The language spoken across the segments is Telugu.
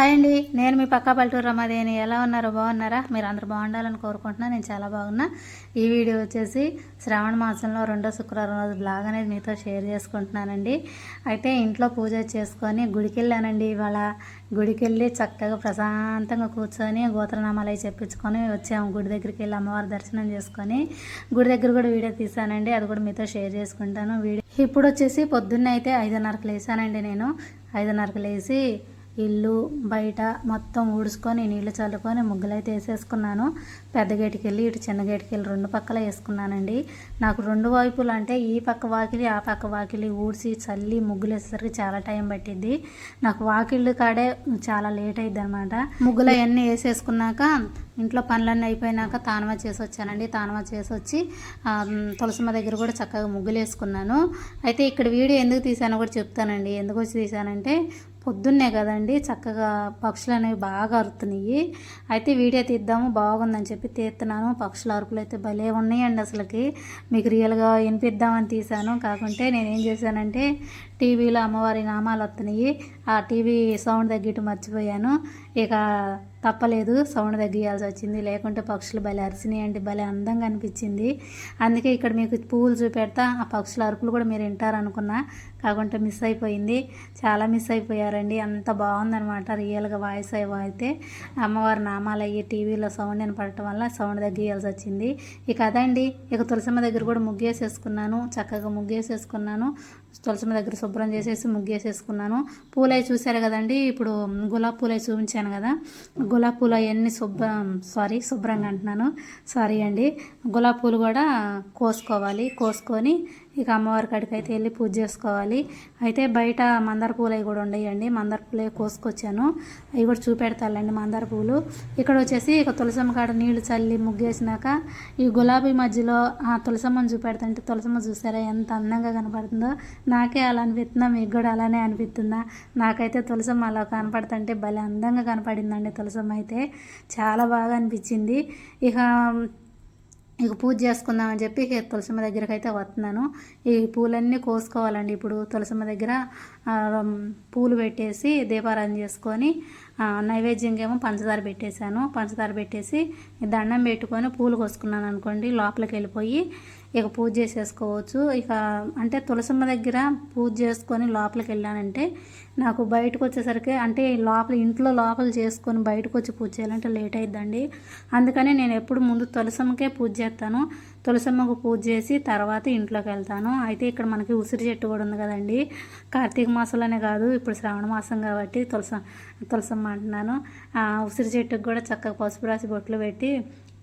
హాయ్ అండి. నేను మీ పక్క పల్లెటూరు రమాదేని ఎలా ఉన్నారో? బాగున్నారా? మీరు అందరు బాగుండాలని కోరుకుంటున్నా. నేను చాలా బాగున్నా. ఈ వీడియో వచ్చేసి శ్రావణ మాసంలో రెండో శుక్రవారం రోజు బ్లాగ్ అనేది మీతో షేర్ చేసుకుంటున్నానండి. అయితే ఇంట్లో పూజ చేసుకొని గుడికి వెళ్ళానండి ఇవాళ గుడికి వెళ్ళి చక్కగా ప్రశాంతంగా కూర్చొని గోత్రనామాలు అవి చెప్పించుకొని వచ్చాము. గుడి దగ్గరికి వెళ్ళి అమ్మవారి దర్శనం చేసుకొని గుడి దగ్గర కూడా వీడియో తీసానండి అది కూడా మీతో షేర్ చేసుకుంటాను. వీడియో ఇప్పుడు వచ్చేసి పొద్దున్నే అయితే ఐదున్నరకు లేసానండి నేను. ఐదున్నరకు లేచి ఇల్లు బయట మొత్తం ఊడ్చుకొని నీళ్ళు చల్లుకొని ముగ్గులైతే వేసేసుకున్నాను. పెద్ద గేటుకి వెళ్ళి ఇటు చిన్న గేటుకి వెళ్ళి రెండు పక్కల వేసుకున్నానండి. నాకు రెండు వైపులు అంటే ఈ పక్క వాకిలి ఆ పక్క వాకిలి ఊడ్చి చల్లి ముగ్గులు వేసేసరికి చాలా టైం పట్టింది నాకు వాకిళ్ళు కాడే చాలా లేట్ అయింది అనమాట ముగ్గులు అవన్నీ వేసేసుకున్నాక ఇంట్లో పనులన్నీ అయిపోయినాక తానవ చేసి వచ్చానండి. తానవ చేసి వచ్చి తులసమ్మ దగ్గర కూడా చక్కగా ముగ్గులు వేసుకున్నాను అయితే ఇక్కడ వీడియో ఎందుకు తీసానో కూడా చెప్తానండి. ఎందుకు వచ్చి తీసానంటే పొద్దున్నే కదండి చక్కగా పక్షులు అనేవి బాగా అరుతున్నాయి. అయితే వీడియో తీద్దాము బాగుందని చెప్పి తీస్తున్నాను. పక్షుల అరుపులు అయితే భలే ఉన్నాయండి అసలుకి. మీకు రియల్గా వినిపిద్దామని తీశాను. కాకుంటే నేను ఏం చేశానంటే టీవీలో అమ్మవారి నామాలు వస్తున్నాయి ఆ టీవీ సౌండ్ తగ్గిట్టు మర్చిపోయాను. ఇక తప్పలేదు. సౌండ్ తగ్గియాల్సి వచ్చింది. లేకుంటే పక్షులు భలే అరిసినాయండి. భలే అందంగా అనిపించింది. అందుకే ఇక్కడ మీకు పువ్వులు చూపెడతా. ఆ పక్షుల అరుపులు కూడా మీరు వింటారనుకున్నా. కాకుండా మిస్ అయిపోయింది. చాలా మిస్ అయిపోయారండి. అంత బాగుందనమాట రియల్గా వాయిస్ అయితే అమ్మవారి నామాలు అయ్యి టీవీలో సౌండ్ వినపడటం వల్ల సౌండ్ తగ్గియాల్సి వచ్చింది. ఇక అదండి ఇక తులసమ్మ దగ్గర కూడా ముగ్గేసేసుకున్నాను. చక్కగా ముగ్గేసేసుకున్నాను. తులసమ్మ దగ్గర శుభ్రం చేసేసి ముగ్గేసేసుకున్నాను. పూలై చూశారు కదండి. ఇప్పుడు గులాబ్ పూలై చూపించాను కదా. గులాబ్ పూలు అవన్నీ శుభ్రం సారీ శుభ్రంగా అంటున్నాను. సారీ అండి. గులాబీ పూలు కూడా కోసుకోవాలి. కోసుకొని ఇక అమ్మవారి కాడికి అయితే వెళ్ళి పూజ చేసుకోవాలి. అయితే బయట మందార పూలు అవి కూడా ఉండేయండి. మందార పూలు అవి కోసుకొచ్చాను. అవి కూడా చూపెడతాలండి మందార పూలు. ఇక్కడ వచ్చేసి ఇక తులసమ్మ కాడ నీళ్ళు చల్లి ముగ్గేసినాక ఈ గులాబీ మధ్యలో ఆ తులసమ్మని చూపెడుతుంటే తులసమ్మ చూసారా ఎంత అందంగా కనపడుతుందో? నాకే అలా అనిపిస్తుందా? మీకు కూడా అలానే అనిపిస్తుందా? నాకైతే తులసమ్మ అలా కనపడుతుంటే భలే అందంగా కనపడిందండి తులసమ్మ అయితే. చాలా బాగా అనిపించింది. ఇక ఇక పూజ చేసుకుందామని చెప్పి ఇక తులసమ్మ దగ్గరికి అయితే వస్తున్నాను. ఈ పూలన్నీ కోసుకోవాలండి. ఇప్పుడు తులసమ్మ దగ్గర పూలు పెట్టేసి దీపారాధన చేసుకొని ఆ, నైవేద్యంగా ఏమో పంచదార పెట్టేశాను. పంచదార పెట్టేసి దండం పెట్టుకొని పూలు కోసుకున్నాను అనుకోండి లోపలికి వెళ్ళిపోయి ఇక పూజ చేసేసుకోవచ్చు. ఇక అంటే తులసమ్మ దగ్గర పూజ చేసుకొని లోపలికి వెళ్ళానంటే నాకు బయటకు వచ్చేసరికి అంటే లోపల ఇంట్లో లోపల చేసుకొని బయటకు వచ్చి పూజ చేయాలంటే లేట్ అయిద్దండి. అందుకని నేను ఎప్పుడు ముందు తులసమ్మకే పూజ చేస్తాను. తులసమ్మకు పూజ చేసి తర్వాత ఇంట్లోకి వెళ్తాను. అయితే ఇక్కడ మనకి ఉసిరి చెట్టు కూడా ఉంది కదండి. కార్తీక మాసంలోనే కాదు ఇప్పుడు శ్రావణ మాసం కాబట్టి తులస తులసమ్మ అంటున్నాను. ఉసిరి చెట్టుకు కూడా చక్కగా పసుపు రాసి బొట్లు పెట్టి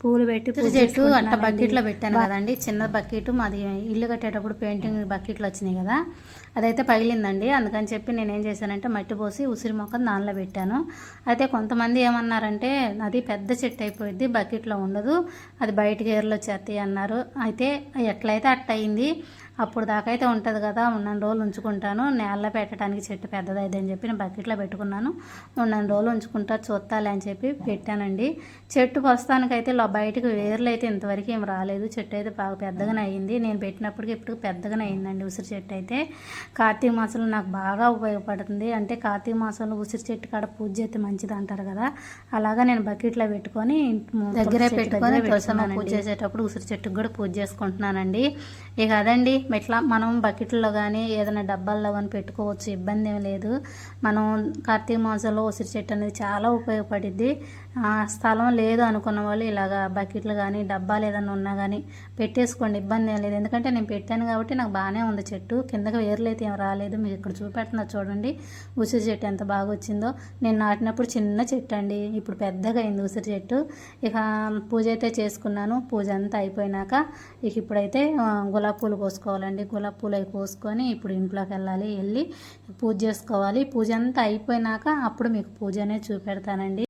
పూలు పెట్టి చెట్టు అట్ట బకెట్లో పెట్టాను కదండి. చిన్న బకెట్ మాది ఇల్లు కట్టేటప్పుడు పెయింటింగ్ బకెట్లు వచ్చినాయి కదా. అదైతే పగిలిందండి. అందుకని చెప్పి నేను ఏం చేశానంటే మట్టి పోసి ఉసిరి మొక్క దానిలో పెట్టాను. అయితే కొంతమంది ఏమన్నారంటే అది పెద్ద చెట్టు అయిపోయింది బకెట్లో ఉండదు అది బయటికి ఏర్లు వచ్చేస్తాయి అన్నారు. అయితే ఎట్లయితే అట్ట అయింది అప్పుడు దాకా అయితే ఉంటుంది కదా ఉన్నన్ని రోజులు ఉంచుకుంటాను. నేలలో పెట్టడానికి చెట్టు పెద్దదైతే అని చెప్పి నేను బకెట్లో పెట్టుకున్నాను. ఉన్నన్ని రోజులు ఉంచుకుంటా చూస్తాలే అని చెప్పి పెట్టానండి. చెట్టు ప్రస్తుతానికైతే బయటకు వేర్లు అయితే ఇంతవరకు ఏం రాలేదు. చెట్టు అయితే బాగా పెద్దగానే అయ్యింది. నేను పెట్టినప్పటికి ఇప్పుడు పెద్దగానే అయిందండి ఉసిరి చెట్టు అయితే. కార్తీక మాసంలో నాకు బాగా ఉపయోగపడుతుంది. అంటే కార్తీక మాసంలో ఉసిరి చెట్టు కాడ పూజ చేస్తే మంచిది అంటారు కదా. అలాగా నేను బకెట్లో పెట్టుకొని దగ్గరే పెట్టుకొని పూజ చేసేటప్పుడు ఉసిరి చెట్టుకు కూడా పూజ చేసుకుంటున్నానండి. ఇక అదండి. ఇట్లా మనం బకెట్లో కానీ ఏదైనా డబ్బాల్లో కానీ పెట్టుకోవచ్చు ఇబ్బంది ఏం లేదు. మనం కార్తీక మాసంలో ఉసిరి చెట్టు అనేది చాలా ఉపయోగపడిద్ది. స్థలం లేదు అనుకున్న వాళ్ళు ఇలాగా బకెట్లు కానీ డబ్బాలు ఏదైనా ఉన్నా కానీ పెట్టేసుకోండి ఇబ్బంది ఏం లేదు. ఎందుకంటే నేను పెట్టాను కాబట్టి నాకు బాగానే ఉంది చెట్టు. కిందకి వేర్లు అయితే ఏం రాలేదు. మీకు ఇక్కడ చూపెడుతున్నా చూడండి. ఉసిరి చెట్టు ఎంత బాగా వచ్చిందో. నేను నాటినప్పుడు చిన్న చెట్టు అండి. ఇప్పుడు పెద్దగా అయింది ఉసిరి చెట్టు. ఇక పూజ అయితే చేసుకున్నాను. పూజ అంతా అయిపోయినాక ఇక ఇప్పుడైతే గులాబీ పూలు కోసుకోవాలండి గులాబీ పూలు అవి కోసుకొని ఇప్పుడు ఇంట్లోకి వెళ్ళాలి వెళ్ళి పూజ చేసుకోవాలి. పూజ అంతా అయిపోయినాక అప్పుడు మీకు పూజ అనేది చూపెడతానండి.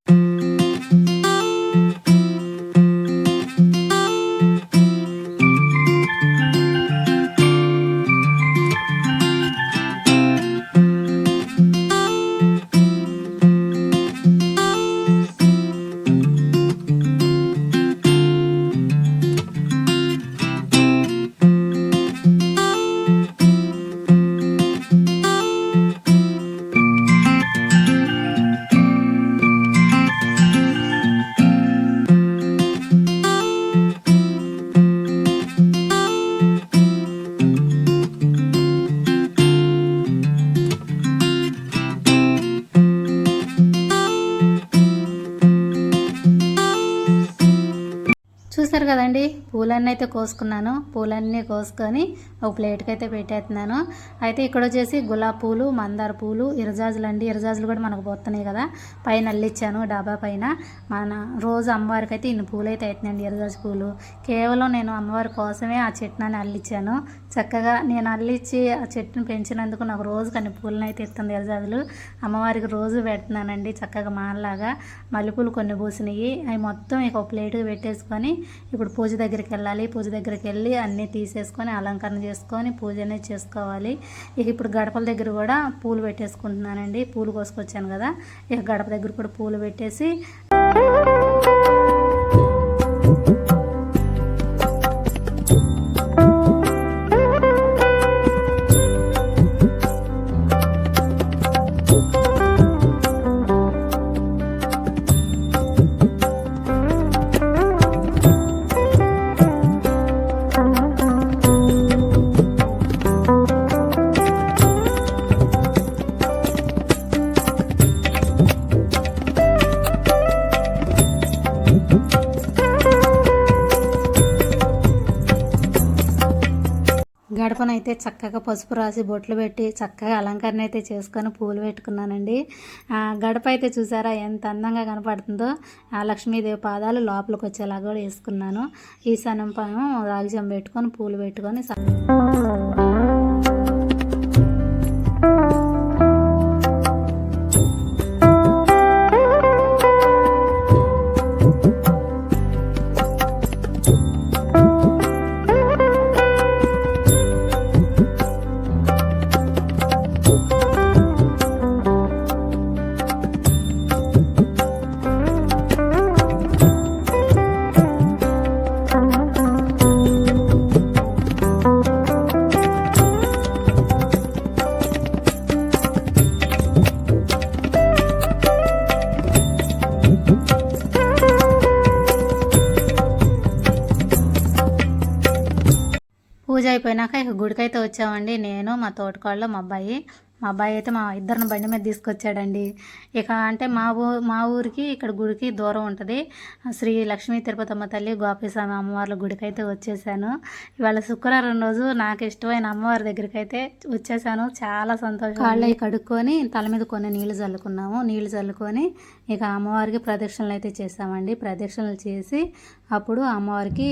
చూసారు కదండి? పూలన్నీ అయితే కోసుకున్నాను. పూలన్నీ కోసుకొని ఒక ప్లేట్కి అయితే పెట్టేస్తున్నాను. అయితే ఇక్కడ వచ్చేసి గులాబీ పూలు మందార పూలు ఇరజాజులు అండి ఇరజాజులు కూడా మనకు పోతున్నాయి కదా. పైన అల్లిచ్చాను డాబా పైన. మన రోజు అమ్మవారికి అయితే ఇన్ని పూలు అయితే అవుతున్నాయండి ఇరజాజు పూలు. కేవలం నేను అమ్మవారి కోసమే ఆ చెట్టుని అల్లిచ్చాను. చక్కగా నేను అల్లిచ్చి ఆ చెట్టుని పెంచినందుకు నాకు రోజు కొన్ని పూలను అయితే ఇస్తుంది ఇరజాజులు. అమ్మవారికి రోజు పెడుతున్నానండి చక్కగా మానలాగా మల్లెపూలు కొన్ని పూసినాయి. అవి మొత్తం ఇక ఒక ప్లేట్కి పెట్టేసుకొని ఇప్పుడు పూజ దగ్గరికి వెళ్ళాలి పూజ దగ్గరికి వెళ్ళి అన్నీ తీసేసుకొని అలంకరణ చేసుకొని పూజ అనేది చేసుకోవాలి. ఇక ఇప్పుడు గడపల దగ్గర కూడా పూలు పెట్టేసుకుంటున్నానండి. పూలు కోసుకొచ్చాను కదా ఇక గడప దగ్గర కూడా పూలు పెట్టేసి గడపనైతే చక్కగా పసుపు రాసి బొట్లు పెట్టి చక్కగా అలంకరణ అయితే చేసుకొని పూలు పెట్టుకున్నానండి. ఆ గడప అయితే చూసారా ఎంత అందంగా కనపడుతుందో. ఆ లక్ష్మీదేవి పాదాలు లోపలికి వచ్చేలాగా కూడా వేసుకున్నాను. ఈశాన్యం పైన రాగిజం పెట్టుకొని పూలు పెట్టుకొని వచ్చామండి నేను మా తోటకాళ్ళు మా అబ్బాయి. మా అబ్బాయి అయితే మా ఇద్దరిని బండి మీద తీసుకొచ్చాడండి. ఇక అంటే మా ఊ మా ఊరికి ఇక్కడ గుడికి దూరం ఉంటుంది. శ్రీ లక్ష్మీ తిరుపతమ్మ తల్లి గోపీస్వామి అమ్మవార్ల గుడికి అయితే వచ్చేసాను. ఇవాళ శుక్రవారం రోజు నాకు ఇష్టమైన అమ్మవారి దగ్గరికి అయితే వచ్చేసాను. చాలా సంతోషం కాళ్ళు కడుక్కొని తల మీద కొన్ని నీళ్ళు చల్లుకున్నాము. నీళ్ళు చల్లుకొని ఇక అమ్మవారికి ప్రదక్షిణలు అయితే చేసామండి ప్రదక్షిణలు చేసి అప్పుడు అమ్మవారికి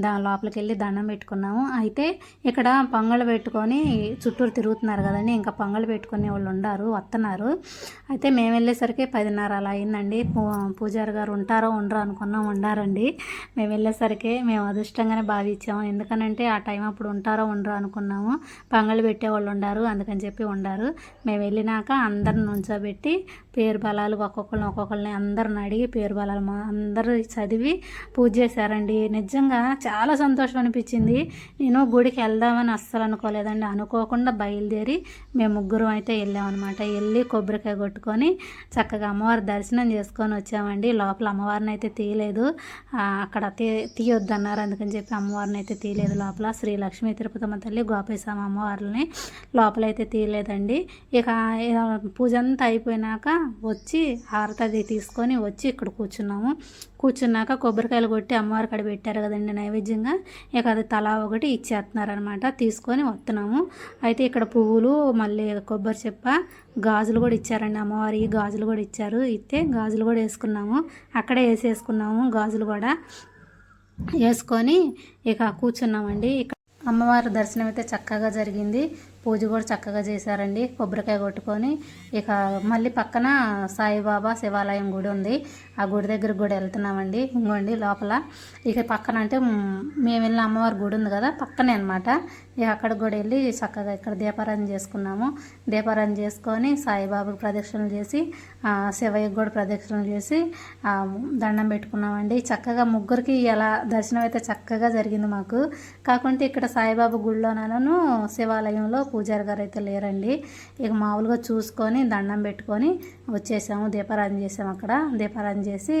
దాని లోపలికి వెళ్ళి దండం పెట్టుకున్నాము. అయితే ఇక్కడ పొంగలు పెట్టుకొని చుట్టూరు తిరుగుతున్నారు కదండి. ఇంకా పొంగలు పెట్టుకునే వాళ్ళు ఉండారు వస్తున్నారు అయితే మేము వెళ్ళేసరికి పదిన్నర అలా అయిందండి. పూ- పూజారి గారు ఉంటారో ఉండరు అనుకున్నాం ఉండారండి. మేము వెళ్ళేసరికి మేము అదృష్టంగానే భావించాము. ఎందుకనంటే ఆ టైం అప్పుడు ఉంటారో ఉండరు అనుకున్నాము. పొంగలు పెట్టేవాళ్ళు ఉండారు అందుకని చెప్పి ఉండారు. మేము వెళ్ళినాక అందరిని నుంచోబెట్టి పేరు బలాలు ఒక్కొక్కరిని ఒక్కొక్కరిని అందరిని అడిగి పేరు బలాలు అందరూ చదివి పూజ చేశారండి. నిజంగా చాలా సంతోషం అనిపించింది. నేను గుడికి వెళ్దామని అస్సలు అనుకోలేదండి. అనుకోకుండా బయలుదేరి మేము ముగ్గురం అయితే వెళ్ళామన్నమాట వెళ్ళి కొబ్బరికాయ కొట్టుకొని చక్కగా అమ్మవారి దర్శనం చేసుకొని వచ్చామండి. లోపల అమ్మవారిని అయితే తీయలేదు. అక్కడ తీ తీయొద్దన్నారు. అందుకని చెప్పి అమ్మవారిని అయితే తీయలేదు లోపల. శ్రీ లక్ష్మీ తిరుపతమ్మ తల్లి గోపేశ్వర అమ్మవారిని లోపలైతే తీయలేదండి. ఇక ఇక పూజ అంతా అయిపోయినాక వచ్చి హారతది అది తీసుకొని వచ్చి ఇక్కడ కూర్చున్నాము. కూర్చున్నాక కొబ్బరికాయలు కొట్టి అమ్మవారి అక్కడ పెట్టారు కదండి నైవేద్యంగా ఇక అది తలా ఒకటి ఇచ్చేస్తున్నారనమాట తీసుకొని వస్తున్నాము. అయితే ఇక్కడ పువ్వులు మళ్ళీ కొబ్బరి చెప్ప గాజులు కూడా ఇచ్చారండి అమ్మవారి. గాజులు కూడా ఇచ్చారు. ఇస్తే గాజులు కూడా వేసుకున్నాము. అక్కడే వేసేసుకున్నాము గాజులు కూడా. వేసుకొని ఇక కూర్చున్నామండి. ఇక అమ్మవారి దర్శనం అయితే చక్కగా జరిగింది. పూజ కూడా చక్కగా చేశారండి. కొబ్బరికాయ కొట్టుకొని. ఇక మళ్ళీ పక్కన సాయిబాబా శివాలయం గుడి ఉంది. ఆ గుడి దగ్గర కూడా వెళ్తున్నామండి. ఇంకోండి లోపల. ఇక పక్కన అంటే మేము వెళ్ళిన అమ్మవారి గుడి ఉంది కదా పక్కనే అనమాట ఇక అక్కడ కూడా వెళ్ళి చక్కగా ఇక్కడ దీపారాధన చేసుకున్నాము. దీపారాధన చేసుకొని సాయిబాబాకి ప్రదక్షిణలు చేసి శివయ్య శివయ్యకి కూడా ప్రదక్షిణలు చేసి దండం పెట్టుకున్నామండి. చక్కగా ముగ్గురికి ఎలా దర్శనం అయితే చక్కగా జరిగింది మాకు. కాకుంటే ఇక్కడ సాయిబాబా గుడిలోనూ శివాలయంలో పూజారి గారు అయితే లేరండి. ఇక మామూలుగా చూసుకొని దండం పెట్టుకొని వచ్చేసాము దీపారాధన చేసాము అక్కడ. దీపారాధన చేసి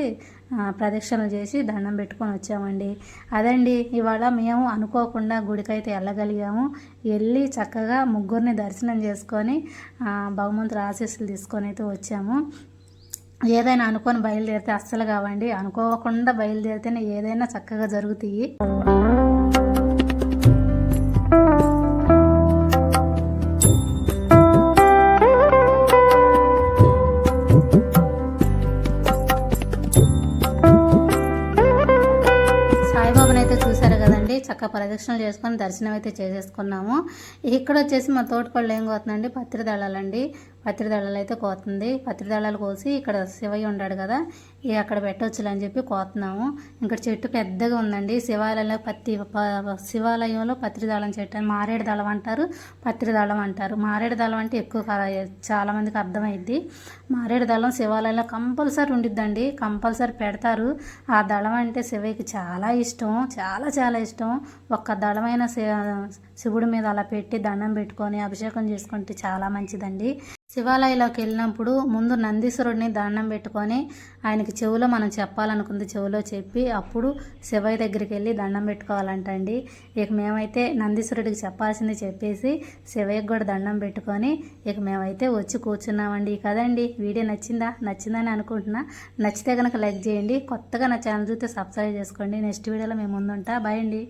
ప్రదక్షిణలు చేసి దండం పెట్టుకొని వచ్చామండి. అదండి ఇవాళ మేము అనుకోకుండా గుడికైతే వెళ్ళగలిగాము. వెళ్ళి చక్కగా ముగ్గురిని దర్శనం చేసుకొని భగవంతుడు భగవంతుడి ఆశీస్సులు తీసుకొని అయితే వచ్చాము. ఏదైనా అనుకొని బయలుదేరితే అస్సలు కావండి. అనుకోకుండా బయలుదేరితేనే ఏదైనా చక్కగా జరుగుతాయి. ప్రదక్షిణలు చేసుకొని దర్శనం అయితే చేసేసుకున్నాము. ఇక్కడ వచ్చేసి మా తోటపళ్ళు ఏం కోతుందండి పత్రి దళాలండి. పత్రి దళాలు అయితే కోతుంది పత్రిదళాలు కోసి ఇక్కడ శివయ్య ఉన్నాడు కదా ఇక అక్కడ పెట్టొచ్చులే అని చెప్పి కోతున్నాము ఇక్కడ చెట్టు పెద్దగా ఉందండి. శివాలయంలో పత్తి ప- శివాలయంలో పత్రి దళం చెట్టు అని మారేడు దళం అంటారు పత్రి దళం అంటారు. మారేడు దళం అంటే ఎక్కువ చాలామందికి అర్థమైద్ది. మారేడు దళం శివాలయంలో కంపల్సరీ ఉండిద్దండి. కంపల్సరీ పెడతారు. ఆ దళం అంటే శివయ్యకి చాలా ఇష్టం చాలా చాలా ఇష్టం. ఒక్క దళమైన శివ శివుడి మీద అలా పెట్టి దండం పెట్టుకొని అభిషేకం చేసుకుంటే చాలా మంచిదండి. శివాలయంలోకి వెళ్ళినప్పుడు ముందు నందీశ్వరుడిని దండం పెట్టుకొని ఆయనకి చెవులో మనం చెప్పాలనుకుంది చెవులో చెప్పి అప్పుడు శివయ్య దగ్గరికి వెళ్ళి దండం పెట్టుకోవాలంటండి. ఇక మేమైతే నందీశ్వరుడికి చెప్పాల్సింది చెప్పేసి శివయ్యకి కూడా దండం పెట్టుకొని ఇక మేమైతే వచ్చి కూర్చున్నామండి. కదండి వీడియో నచ్చిందా? నచ్చిందని అనుకుంటున్నా. నచ్చితే కనుక లైక్ చేయండి. కొత్తగా నా ఛానల్ చూస్తే సబ్స్క్రైబ్ చేసుకోండి. నెక్స్ట్ వీడియోలో మేము ముందుంటా. బాయ్ అండి.